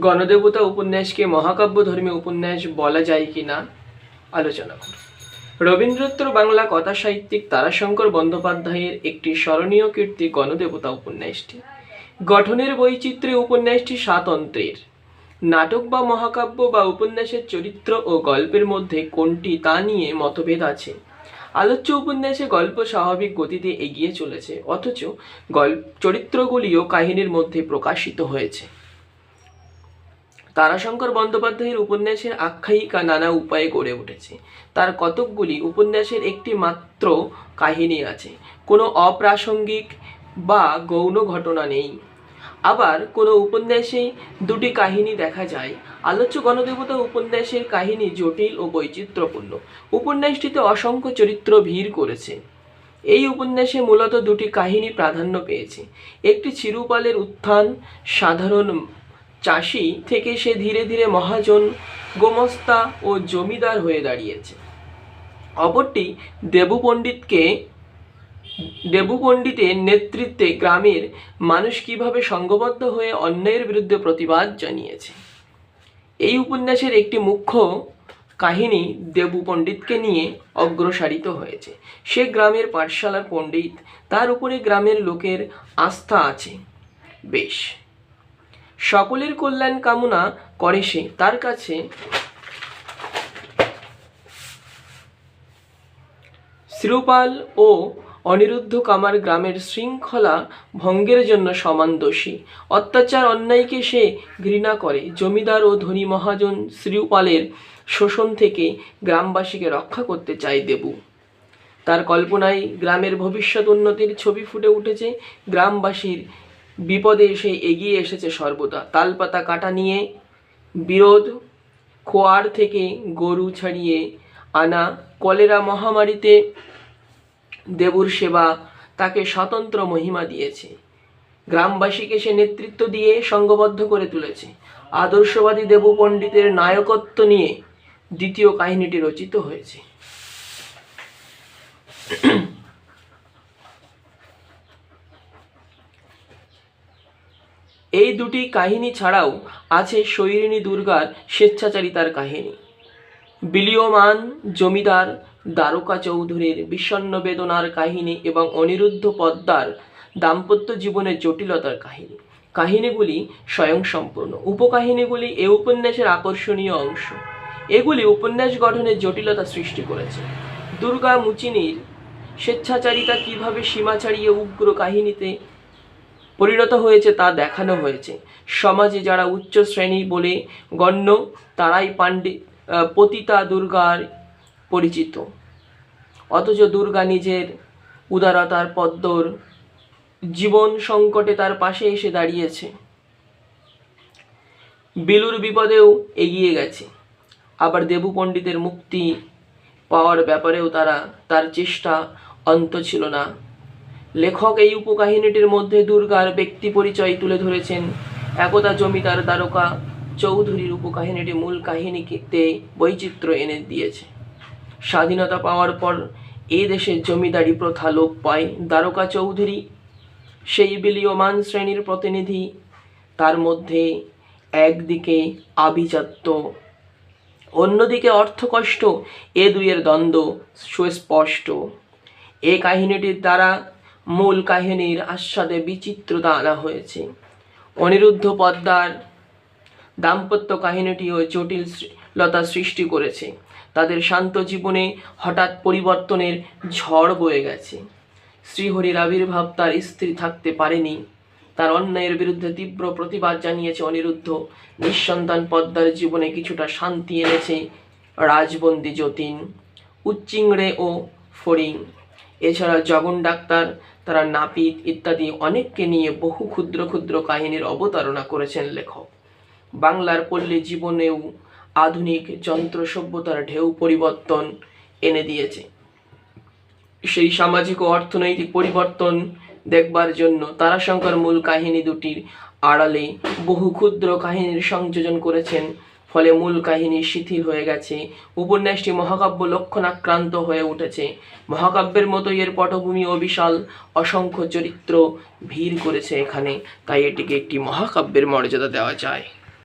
গণদেবতা উপন্যাসকে মহাকাব্য ধর্মীয় উপন্যাস বলা যায় কি না? আলোচনা করব রবীন্দ্রোত্তর বাংলা কথা সাহিত্যিক তারাশঙ্কর বন্দ্যোপাধ্যায়ের একটি স্মরণীয় কীর্তি গণদেবতা উপন্যাসটি। গঠনের বৈচিত্র্যে উপন্যাসটি সাত অন্ত্রের নাটক বা মহাকাব্য বা উপন্যাসের চরিত্র ও গল্পের মধ্যে কোনটি তা নিয়ে মতভেদ আছে? আলোচ্য উপন্যাসে গল্প স্বাভাবিক গতিতে এগিয়ে চলেছে, অথচ গল্প চরিত্রগুলিও কাহিনীর মধ্যে প্রকাশিত হয়েছে। তারাশঙ্কর বন্দ্যোপাধ্যায়ের উপন্যাসের আখ্যায়িকা নানা উপায়ে গড়ে উঠেছে। তার কতকগুলি উপন্যাসের একটি মাত্র কাহিনী আছে। কোনো অপ্রাসঙ্গিক বা গৌণ ঘটনা নেই। আবার কোনো উপন্যাসে দুটি কাহিনী দেখা যায়। আলোচ্য গণদেবতা উপন্যাসের কাহিনী জটিল ও বৈচিত্র্যপূর্ণ। উপন্যাসটিতে অসংখ্য চরিত্র ভিড় করেছে। এই উপন্যাসে মূলত দুটি কাহিনী প্রাধান্য পেয়েছে। একটি চিরুপালের উত্থান, সাধারণ চাষি থেকে সে ধীরে ধীরে মহাজন, গোমস্তা ও জমিদার হয়ে দাঁড়িয়েছে। অপরটি দেবু পণ্ডিতকে দেবু পণ্ডিতের নেতৃত্বে গ্রামের মানুষ কীভাবে সংঘবদ্ধ হয়ে অন্যায়ের বিরুদ্ধে প্রতিবাদ জানিয়েছে। এই উপন্যাসের একটি মুখ্য কাহিনী দেবু পণ্ডিতকে নিয়ে অগ্রসারিত হয়েছে। সে গ্রামের পাঠশালার পণ্ডিত, তার উপরে গ্রামের লোকের আস্থা আছে। বেশ। সকলের কল্যাণ কামনা করে সে, তার কাছে শ্রীপাল ও অনিরুদ্ধ কামার গ্রামের শৃঙ্খলা ভঙ্গের জন্য সমান দোষী। অত্যাচার অন্যায়কে সে ঘৃণা করে। জমিদার ও ধনী মহাজন শ্রীপালের শোষণ থেকে গ্রামবাসীকে রক্ষা করতে চায় দেবু। তার কল্পনায় গ্রামের ভবিষ্যৎ উন্নতির ছবি ফুটে উঠেছে। গ্রামবাসীর বিপদে এসে এগিয়ে এসেছে সর্বদা। তালপাতা কাটা নিয়ে বিরোধ, খোয়ার থেকে গরু ছাড়িয়ে আনা কলেরা মহামারীতে দেবুর সেবা তাকে স্বতন্ত্র মহিমা দিয়েছে। গ্রামবাসীকে সে নেতৃত্ব দিয়ে সংঘবদ্ধ করে তুলেছে। আদর্শবাদী দেবু পণ্ডিতের নায়কত্ব নিয়ে দ্বিতীয় কাহিনীটি রচিত হয়েছে। এই দুটি কাহিনী ছাড়াও আছে শৈরিণী দুর্গার স্বেচ্ছাচারিতার কাহিনী। বিলীয়মান জমিদার দ্বারকা চৌধুরীর বিষণ্ণ বেদনার কাহিনী এবং অনিরুদ্ধ পদ্মার দাম্পত্য জীবনের জটিলতার কাহিনী। কাহিনীগুলি স্বয়ংসম্পূর্ণ। উপকাহিনীগুলি এ উপন্যাসের আকর্ষণীয় অংশ। এগুলি উপন্যাস গঠনের জটিলতা সৃষ্টি করেছে। দুর্গা মুচিনির স্বেচ্ছাচারিতা কীভাবে সীমা ছাড়িয়ে উগ্র কাহিনীতে পরিণত হয়েছে তা দেখানো হয়েছে। সমাজে যারা উচ্চ শ্রেণি বলে গণ্য, তারাই পাণ্ডে পতিতা দুর্গার পরিচিত। অথচ দুর্গা নিজের উদারতার পদ্মর জীবন সংকটে তার পাশে এসে দাঁড়িয়েছে। বিলুর বিপদেও এগিয়ে গেছে। আবার দেবু পণ্ডিতের মুক্তি পাওয়ার ব্যাপারেও তারা, তার চেষ্টা অন্ত ছিল না। লেখক এই উপকাহিনীটির মধ্যে দুর্গার ব্যক্তি পরিচয় তুলে ধরেছেন। একদা জমিদার দ্বারকা চৌধুরীর উপকাহিনীটি মূল কাহিনীতে বৈচিত্র্য এনে দিয়েছে। স্বাধীনতা পাওয়ার পর এ দেশের জমিদারি প্রথা লোপ পায় দ্বারকা চৌধুরী, সেই বিলীয়মান শ্রেণির প্রতিনিধি, তার মধ্যে একদিকে আভিজাত্য, অন্যদিকে অর্থকষ্ট, এ দুইয়ের দ্বন্দ্ব সুস্পষ্ট। এ কাহিনীটির দ্বারা মূল কাহিনীর আস্বাদে বিচিত্রতা আনা হয়েছে। অনিরুদ্ধ পদ্মার দাম্পত্য কাহিনীটিও জটিলতা সৃষ্টি করেছে। তাদের শান্ত জীবনে হঠাৎ পরিবর্তনের ঝড় বয়ে গেছে। শ্রীহরির আবির্ভাব তার স্ত্রী থাকতে পারেনি। তার অন্যায়ের বিরুদ্ধে তীব্র প্রতিবাদ জানিয়েছে অনিরুদ্ধ। নিঃসন্তান পদ্মার জীবনে কিছুটা শান্তি এনেছে রাজবন্দি যতীন, উচ্চিংড়ে ও ফড়িং। এছাড়া জগন ডাক্তার তারা নাপিত ইত্যাদি অনেককে নিয়ে বহু ক্ষুদ্র ক্ষুদ্র কাহিনীর অবতারণা করেছেন লেখক। বাংলার পল্লী জীবনেও আধুনিক যন্ত্র সভ্যতার ঢেউ পরিবর্তন এনে দিয়েছে। সেই সামাজিক ও অর্থনৈতিক পরিবর্তন দেখবার জন্য তারাশঙ্কর মূল কাহিনী দুটির আড়ালে বহু ক্ষুদ্র কাহিনীর সংযোজন করেছেন ফলে মূল কাহিনী শিথিল হয়ে গেছে। উপন্যাসটি মহাকাব্য লক্ষণাক্রান্ত হয়ে উঠেছে। মহাকাব্যের মতোই এর পটভূমি ও বিশাল অসংখ্য চরিত্র ভিড় করেছে এখানে, তাই এটিকে একটি মহাকাব্যের মর্যাদা দেওয়া যায়।